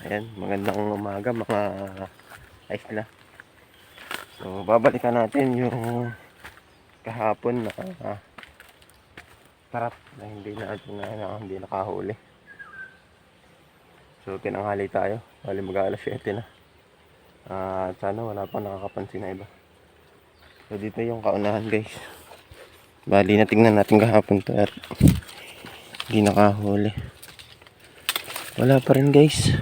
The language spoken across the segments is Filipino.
Ayan, magandang umaga mga isla. So, babalikan natin yung kahapon na uh, karap na hindi natin na, na hindi nakahuli. So, tinanghali tayo. Bali mag alas 7 na. Ah, at sana wala pang nakakapansin na iba. So, dito yung kaunahan guys. Bali, natingnan natin kahapon to at hindi nakahuli. Wala pa rin guys.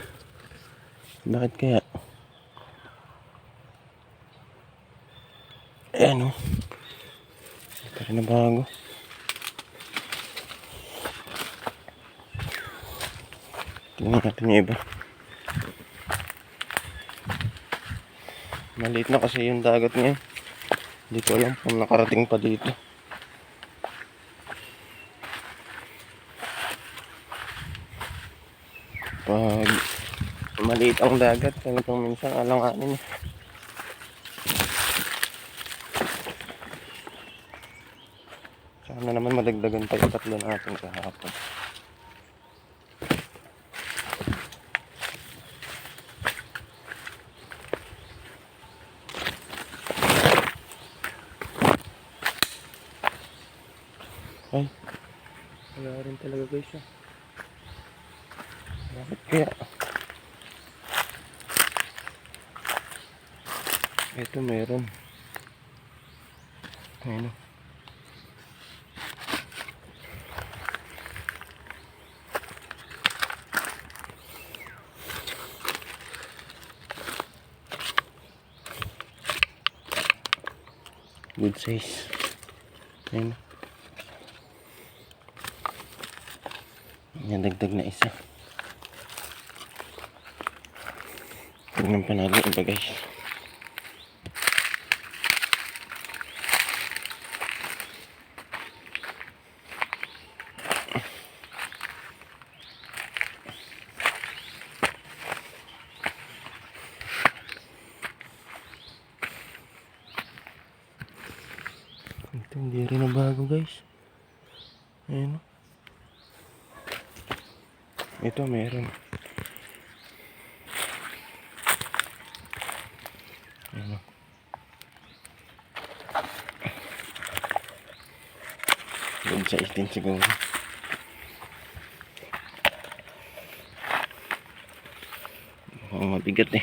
Bakit kaya? Ayan o. Ito na bago. Tingnan natin yung iba. Maliit na kasi yung dagat ngayon. Hindi ko alam kung nakarating pa dito. Pag maliit ang dagat, talagang minsan alanganin. Sana naman madagdagan yung tatlo natin kahapon. Ay, wala rin talaga guys ah. Bakit kaya? Ito meron. Ayun o. Good size. Ayun. Yan, dagdag na isa. Tingnan pa natin iba guys. Ito hindi rin na bago guys. Ayan o. Ito meron. Ayan o. Good size din siguro. Mukhang mabigat eh.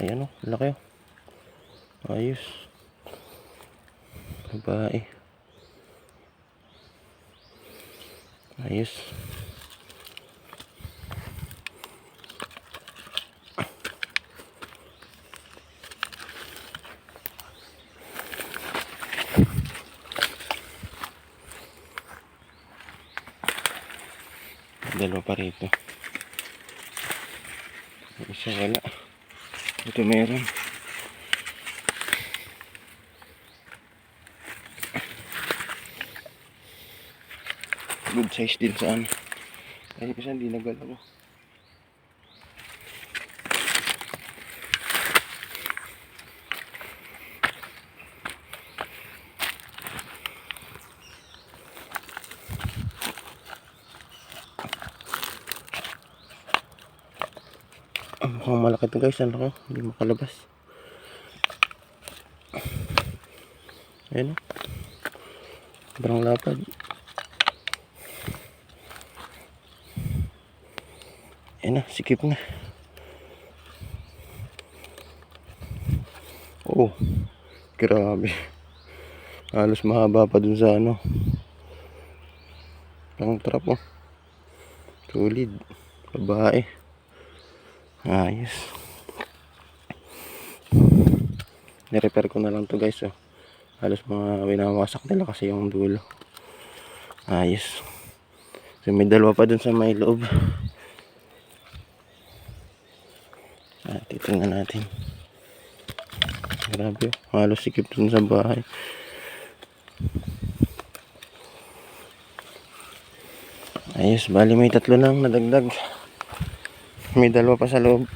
Ayan o, laki o. Ayos. Babae. Ayos. Dalawa pa rito. Yung Isa wala. Ito meron. Good size din sa ano. Kasi hindi nagalaw. Ang mukhang malaki to guys, ano ko, hindi makalabas. Ayan o. Sobrang lapad. Ayan na, sikip na. Oh, grabe. Halos mahaba pa dun sa ano. Pang trap oh. Solid. Babae. Ayos. Nirepair ko na lang to guys oh. Halos mga winawasak nila kasi yung dulo. Ayos. So may dalawa pa dun sa may loob. Ah, titingnan natin. Grabe, oh. halos sikip dun sa bahay. Ayos, bali may tatlo nang nadagdag may dalawa pa sa loob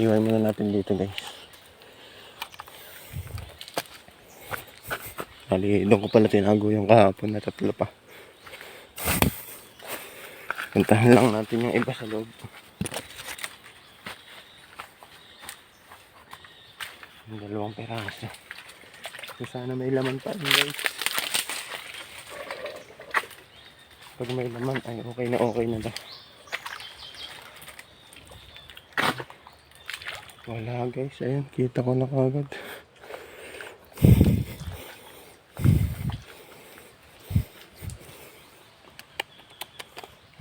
iwan muna natin dito guys Bali, doon ko pala tinago yung kahapon na tatlo pa. Puntahan lang natin yung iba sa loob. Yung dalawang peraso. So, sana may laman pa guys. Pag may laman ay okay na okay na daw. Wala guys, ayun, kita ko na kagad.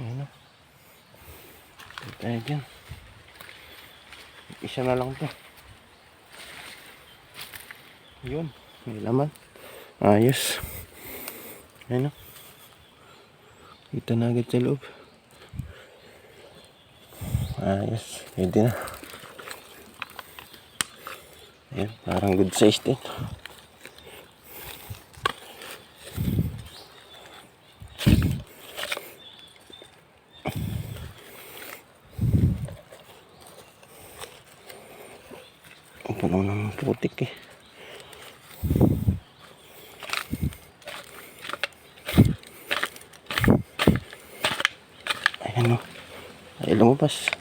Ayun na. Tayo dyan. Isa na lang to. Yun, may laman. Ayos. Ayun na. Kita na agad sa loob. Ayos, pwede na. Ayan, parang good size din. Puno ng putik eh. Ayan o. Ay, lumabas.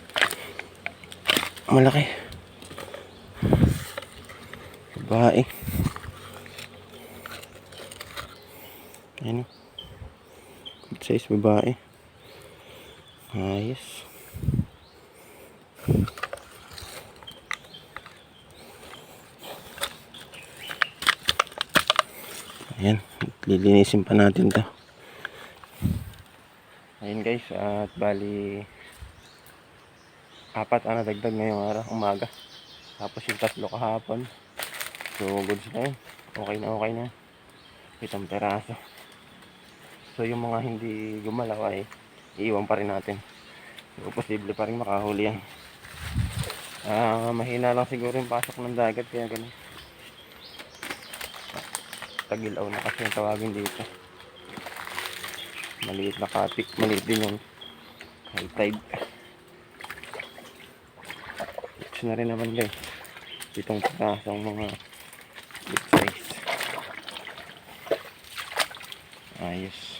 Malaki. Babae. Ayan o. Good size babae. Ayos. Ayan. Lilinisin pa natin to. Ayun guys. At bali apat ang nadagdag ngayong araw, umaga. Tapos yung tatlo kahapon. So, goods na yun. Okay na okay na. Itong peraso. So, yung mga hindi gumalaw ay iiwan pa rin natin. So, posible pa rin makahuli yan. Ah, mahina lang siguro yung pasok ng dagat kaya ganun. Tagilaw na kasi yung tawagin dito. Maliit na kapik, maliit din yung high tide. Ito na rin naman guys. Itong pasong mga big size. Ayos.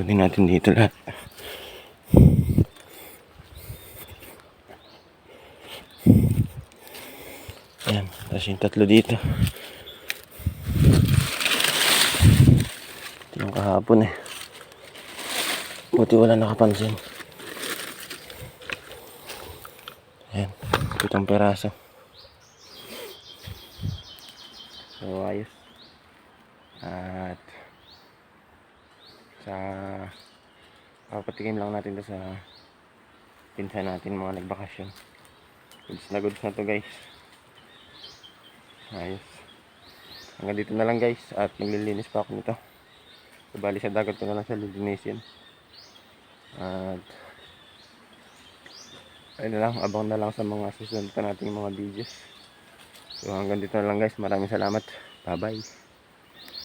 Kunin natin dito lahat. Ayan, tapos yung tatlo dito. Ito yung kahapon eh. Buti wala nakapansin. Ayan, pitong peraso. So, ayos. At sa papatikim lang natin to sa pinsan natin mga nagbakasyon. Goods na goods na to guys. Ayos. Hanggang dito na lang guys at naglilinis pa ako nito. So, bali sa dagat ko na lang siya lilinisin. At ayun na lang, abang na lang sa mga susunod pa nating mga videos. So hanggang dito na lang guys. Maraming salamat. Bye bye.